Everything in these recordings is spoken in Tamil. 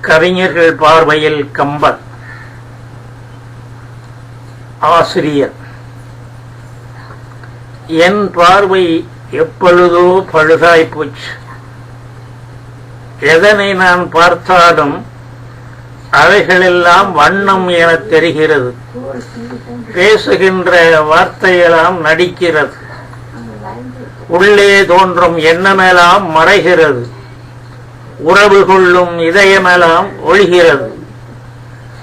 கவிஞர்கள் பார்வையில் கம்பன் ஆசிரியர். என் பார்வை எப்பொழுதோ பழுதாய் போச்சு. எதனை நான் பார்த்தாலும் அவைகளெல்லாம் வண்ணம் எனத் தெரிகிறது. பேசுகின்ற வார்த்தையெல்லாம் நடிக்கிறது. உள்ளே தோன்றும் எண்ணமெல்லாம் மறைகிறது? உறவு கொள்ளும் இதயமெல்லாம் ஒழிகிறது.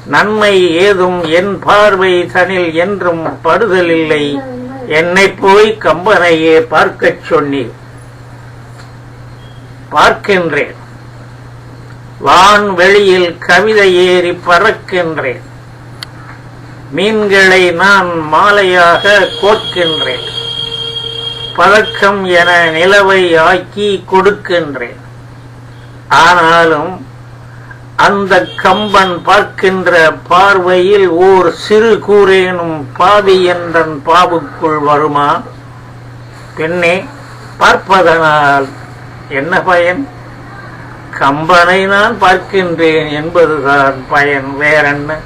நன்மை ஏதும் என் பார்வை தனில் என்றும் படுதலில்லை என்னை போய் கம்பனையே பார்க்கச் சொன்னீர். பார்க்கின்றேன். வான் வெளியில் கவிதை ஏறி பறக்கின்றேன். மீன்களை நான் மாலையாக கோர்க்கின்றேன். பதக்கம் என நிலவை ஆக்கி கொடுக்கின்றேன். ஆனாலும் அந்த கம்பன் பார்க்கின்ற பார்வையில் ஓர் சிறு கூறேனும் பாதி என்றன் பாவுக்குள் வருமா? பெண்ணே பார்ப்பதனால் என்ன பயன்? கம்பனை நான் பார்க்கின்றேன் என்பதுதான் பயன். வேறென்ன?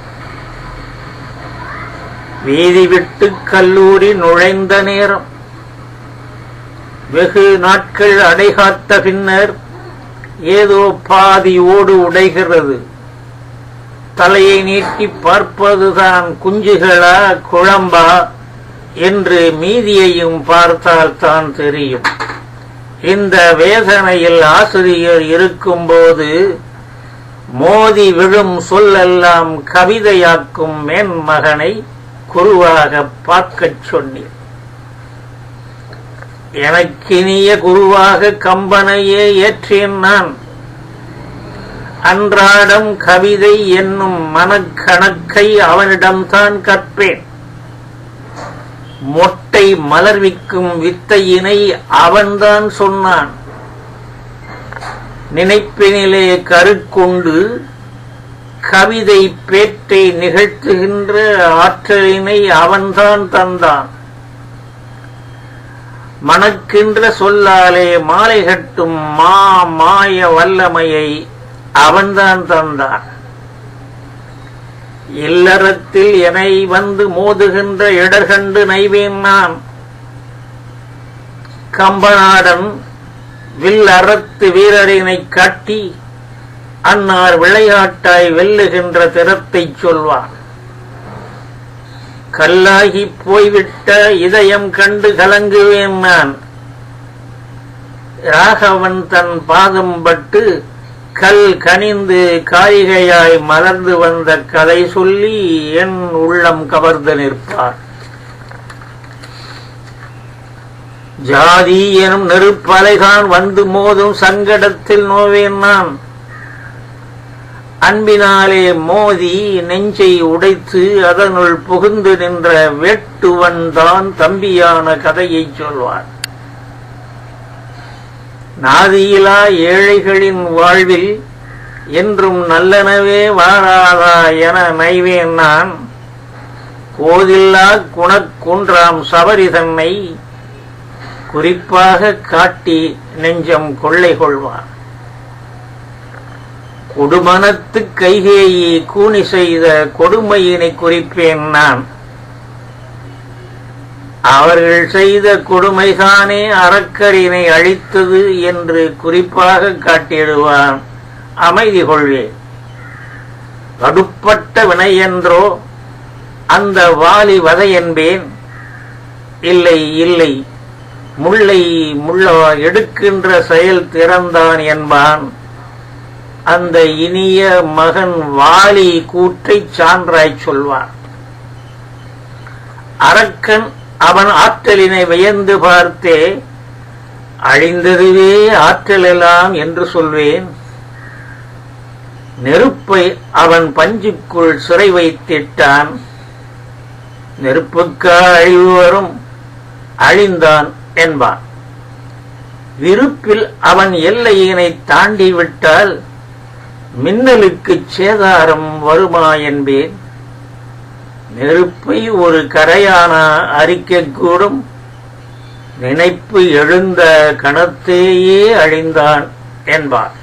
வீதி விட்டு கல்லூரி நுழைந்த நேரம். வெகு நாட்கள் அடைகாத்த பின்னர் ஏதோ பாதி ஓடு உடைகிறது. தலையை நீட்டி பார்ப்பதுதான் குஞ்சுகளா குழம்பா என்று மீதியையும் பார்த்தால் தான் தெரியும். இந்த வேதனையில் ஆசிரியர் இருக்கும்போது மோதி விழும் சொல்லெல்லாம் கவிதையாக்கும் மேன் மகனை குருவாக பார்க்கச் சொன்னீர் எனக்கினிய குருவாக கம்பனையே ஏற்றேன் நான். அன்றாடம் கவிதை என்னும் மனக்கணக்கை அவனிடம்தான் கற்பேன். மொட்டை மலர்விக்கும் வித்தையினை அவன்தான் சொன்னான். நினைப்பினிலே கருக்கொண்டு கவிதை பேட்டை நிகழ்த்துகின்ற ஆற்றலினை அவன்தான் தந்தான். மணக்கின்ற சொல்லாலே மாலை கட்டும் மா மாய வல்லமையை அவன்தான் தந்தான் இல்லறத்தில் என்னை வந்து மோதுகின்ற இடர்கண்டு நைவேன் நான். கம்பநாடன் வில் அறத்து வீரரினை காட்டி அன்னார் விளையாட்டாய் வெல்லுகின்ற திறத்தைச் சொல்வான். கல்லாகி போய்விட்ட இதயம் கண்டு கலங்குவேன் நான். ராகவன் தன் பாதம் பட்டு கல் கனிந்து காய்கையாய் மலர்ந்து வந்த கதை சொல்லி என் உள்ளம் கவர்ந்து நிற்பார். ஜாதி எனும் நெருப்பலைதான் வந்து மோதும் சங்கடத்தில் நோவேன் நான். அன்பினாலே மோதி நெஞ்சை உடைத்து அதனுள் புகுந்து நின்ற வேட்டுவன் தான் தம்பியான கதையை சொல்வான். நாதியிலா ஏழைகளின் வாழ்வில் என்றும் நல்லனவே வாழாதா என நைவேன் நான். கோதில்லா குணக்குன்றாம் சபரி தன்னை குறிப்பாக காட்டி நெஞ்சம் கொள்ளை கொள்வான். கொடுமனத்து கைகேயி கூனி செய்த கொடுமையினை குறிப்பேன் நான். அவர்கள் செய்த கொடுமைதானே அறக்கரினை அழித்தது என்று குறிப்பாக காட்டிடுவான் அமைதி கொள்வே. கடுப்பட்ட வினையென்றோ அந்த வாலி வதை என்பேன். இல்லை இல்லை முல்லை முள்ள எடுக்கின்ற செயல் திறந்தான் என்பான். அந்த இனிய மகன் வாலி கூற்றைச் சான்றாய் சொல்வான். அரக்கன் அவன் ஆற்றலினை வியந்து பார்த்தே அழிந்ததுவே ஆற்றலெல்லாம் என்று சொல்வேன். நெருப்பை அவன் பஞ்சுக்குள் சிறை வைத்திட்டான். நெருப்புக்கா அழிவு வரும் அழிந்தான் என்பான். விருப்பில் அவன் எல்லையினை தாண்டி விட்டால் மின்னலுக்கு சேதாரம் வருமா என்பேன். நெருப்பை ஒரு கரையான அறிக்கக்கூடும் நினைப்பு எழுந்த கணத்தேயே அழிந்தான் என்பார்.